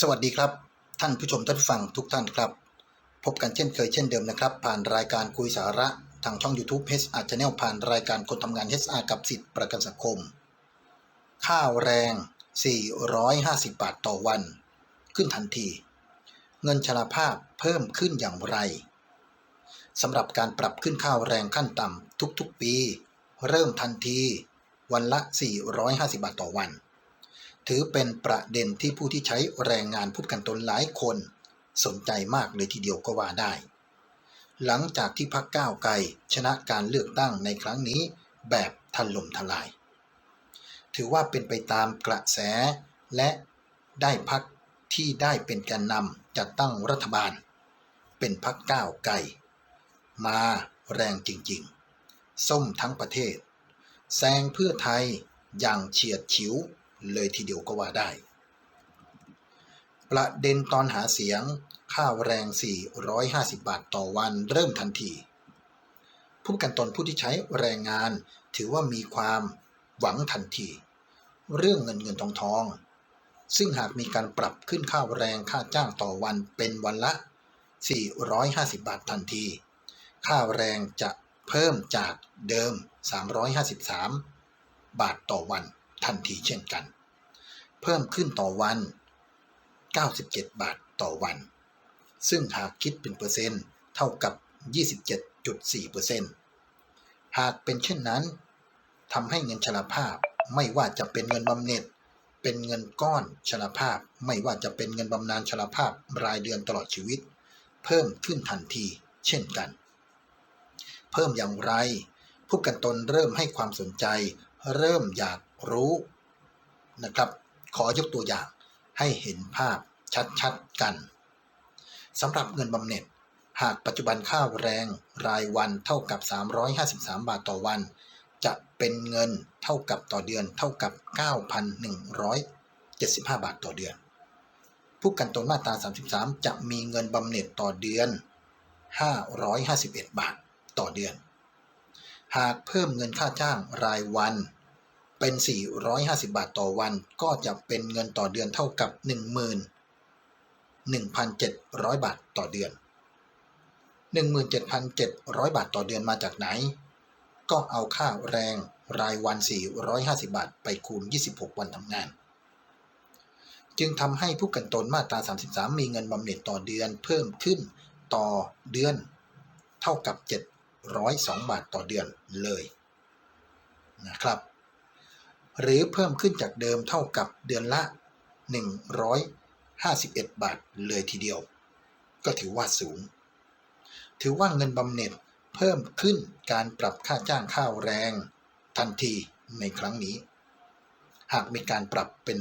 สวัสดีครับ ท่านผู้ชมท่านฟังทุกท่านครับ พบกันเช่นเคยเช่นเดิมนะครับ ผ่านรายการคุยสาระทางช่อง YouTube h r Channel ผ่านรายการคนทำงาน HR กับสิทธิประกันสังคม ข้าวแรง 450 บาทต่อวัน ขึ้นทันที เงินชราภาพเพิ่มขึ้นอย่างไรสำหรับการปรับขึ้นข้าวแรงขั้นต่ำทุกๆปี เริ่มทันที วันละ 450 บาทต่อวัน ถือเป็นประเด็นที่ผู้ที่ใช้แรงงานผู้กันตนหลายคน สนใจมากเลยทีเดียวก็ว่าได้ หลังจากที่พักก้าวไกลชนะการเลือกตั้งในครั้งนี้แบบถล่มทลาย ถือว่าเป็นไปตามกระแสและได้พักที่ได้เป็นแกนนำจัดตั้งรัฐบาล เป็นพักก้าวไกลมาแรงจริงๆ ส้มทั้งประเทศแซงเพื่อไทยอย่างเฉียดฉิว เลยทีเดียวก็ว่าได้ ประเด็นตอนหาเสียงค่าแรง 450 บาทต่อวันเริ่มทันที ผู้กันตนผู้ที่ใช้แรงงานถือว่ามีความหวังทันที เรื่องเงินเงินทองทอง ซึ่งหากมีการปรับขึ้นค่าแรงค่าจ้างต่อวันเป็นวันละ 450 บาททันที ค่าแรงจะเพิ่มจากเดิม 353 บาทต่อวัน ทันทีเช่นกัน เพิ่มขึ้นต่อวัน 97 บาทต่อวัน ซึ่งหากคิดเป็นเปอร์เซ็นต์เท่ากับ 27.4%เปอร์เซ็นต์หากเป็นเช่นนั้นทำให้เงินชราภาพไม่ว่าจะเป็นเงินบำเหน็จ เป็นเงินก้อนชราภาพ ไม่ว่าจะเป็นเงินบำนาญชราภาพรายเดือนตลอดชีวิต เพิ่มขึ้นทันทีเช่นกัน เพิ่มอย่างไร ผู้กันตนเริ่มให้ความสนใจ เริ่มอยากรู้นะครับ ขอยกตัวอย่างให้เห็นภาพชัดๆกันสำหรับเงินบำเหน็จ หากปัจจุบันค่าแรงรายวันเท่ากับ 353 บาทต่อวัน จะเป็นเงินเท่ากับต่อเดือนเท่ากับ 9,175 บาทต่อเดือน ผู้กันตนมาตรา 33 จะมีเงินบำเหน็จต่อเดือน 551 บาทต่อเดือน หากเพิ่มเงินค่าจ้างรายวัน เป็น 450 บาทต่อวัน ก็จะเป็นเงินต่อเดือนเท่ากับ 11,700 บาทต่อเดือน 17,700 บาทต่อเดือนมาจากไหน ก็เอาค่าแรงรายวัน 450 บาทไปคูณ 26 วันทำงาน จึงทำให้ผู้กันตนมาตรา 33 มีเงินบำเหน็จต่อเดือนเพิ่มขึ้นต่อเดือน เท่ากับ 702 บาทต่อเดือนเลยนะครับ หรือเพิ่มขึ้นจากเดิมเท่ากับเดือนละ 151 บาทเลยทีเดียว ก็ถือว่าสูง ถือว่าเงินบำเหน็จเพิ่มขึ้นการปรับค่าจ้างข้าวแรง ทันทีในครั้งนี้ หากมีการปรับเป็น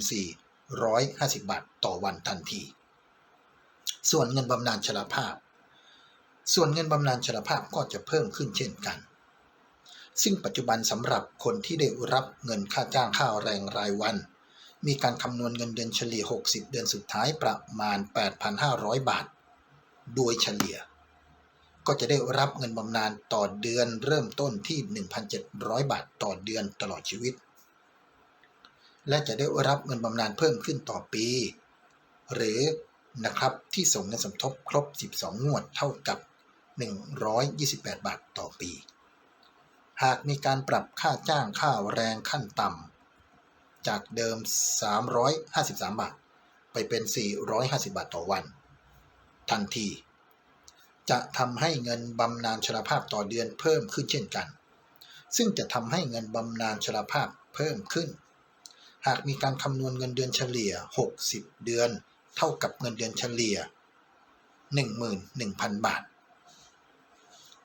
450 บาทต่อวันทันที ส่วนเงินบำนาญชราภาพ ส่วนเงินบำนาญชราภาพก็จะเพิ่มขึ้นเช่นกัน ซึ่งปัจจุบันสำหรับคนที่ได้รับเงินค่าจ้างข้าวแรงรายวัน มีการคำนวณเงินเดือนเฉลี่ย 60 เดือนสุดท้ายประมาณ 8,500 บาท โดยเฉลี่ย ก็จะได้รับเงินบำนาญต่อเดือนเริ่มต้นที่ 1,700 บาทต่อเดือนตลอดชีวิต และจะได้รับเงินบำนาญเพิ่มขึ้นต่อปี หรือนะครับที่ส่งเงินสมทบครบ 12 งวดเท่ากับ 128 บาทต่อปี หากมีการปรับค่าจ้างค่าแรงขั้นต่ำจากเดิม 353 บาท ไปเป็น 450 บาทต่อวัน ทันที จะทำให้เงินบำนาญชราภาพต่อเดือนเพิ่มขึ้นเช่นกัน ซึ่งจะทำให้เงินบำนาญชราภาพเพิ่มขึ้น หากมีการคำนวณเงินเดือนเฉลี่ย 60 เดือน เท่ากับเงินเดือนเฉลี่ย 11,000 บาท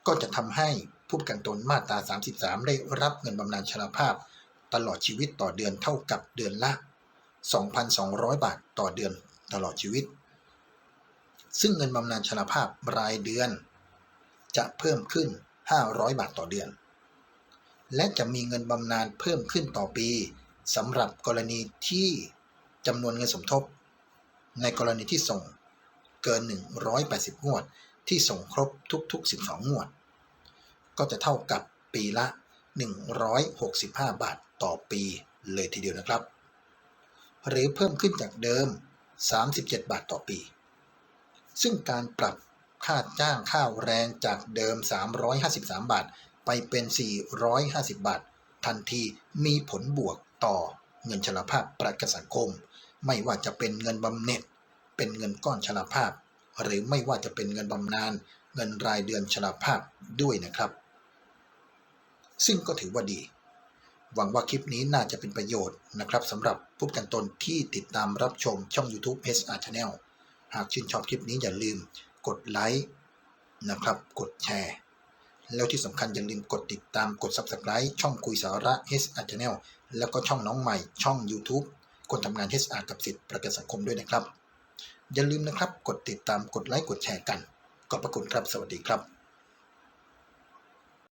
ก็จะทำให้ ผู้ประกันตนมาตรา 33 ได้รับเงินบำนาญชราภาพ ตลอดชีวิตต่อเดือนเท่ากับเดือนละ 2,200 บาทต่อเดือนตลอดชีวิต ซึ่งเงินบำนาญชราภาพรายเดือน จะเพิ่มขึ้น 500 บาทต่อเดือน และจะมีเงินบำนาญเพิ่มขึ้นต่อปีสำหรับกรณีที่จำนวนเงินสมทบ ในกรณีที่ส่งเกิน 180 งวด ที่ส่งครบทุก ๆ 12 งวด ก็จะเท่ากับปีละ 165 บาทต่อปีเลยทีเดียวนะครับ หรือเพิ่มขึ้นจากเดิม 37 บาทต่อปี ซึ่งการปรับค่าจ้างข้าวแรงจากเดิม 353 บาท ไปเป็น 450 บาท ทันทีมีผลบวกต่อเงินชราภาพประกันสังคม ไม่ว่าจะเป็นเงินบำเหน็จ เป็นเงินก้อนชราภาพ หรือไม่ว่าจะเป็นเงินบำนาญเงินรายเดือนชราภาพด้วยนะครับ ซึ่งก็ถือว่าดี หวังว่าคลิปนี้น่าจะเป็นประโยชน์นะครับสำหรับผู้กันตนที่ติดตามรับชมช่อง YouTube SR Channel หากชื่นชอบคลิปนี้อย่าลืมกดไลค์นะครับกดแชร์แล้วที่สำคัญอย่าลืมกดติดตามกด Subscribe ช่องคุยสาระ SR Channel แล้วก็ช่องน้องใหม่ช่อง YouTube คนทำงาน SR กับสิทธิประกันสังคมด้วยนะครับ อย่าลืมนะครับ กดติดตามกดไลค์กดแชร์กันขอบพระคุณครับสวัสดีครับ